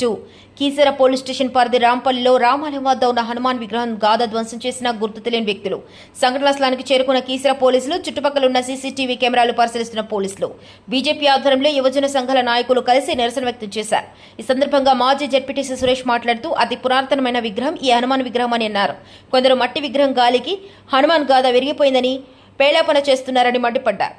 Two. Keesara police station పరిధి రాంపల్లిలో రామాలయం వద్ద ఉన్న హనుమాన్ విగ్రహం గాథ ధ్వంసం చేసిన గుర్తు తెలియని వ్యక్తులు. సంఘటనా స్థలానికి చేరుకున్న కీసర పోలీసులు చుట్టుపక్కల ఉన్న సీసీటీవీ కెమెరాలు పరిశీలిస్తున్న పోలీసులు. బీజేపీ ఆధ్వర్యంలో యువజన సంఘాల నాయకులు కలిసి నిరసన వ్యక్తం చేశారు. ఈ సందర్భంగా మాజీ జడ్పీటీసీ సురేష్ మాట్లాడుతూ అతి పురాతనమైన విగ్రహం ఈ హనుమాన్ విగ్రహం అని అన్నారు. కొందరు మట్టి విగ్రహం గాలికి హనుమాన్ గాథ విరిగిపోయిందని పేలాపన చేస్తున్నారని మండిపడ్డారు.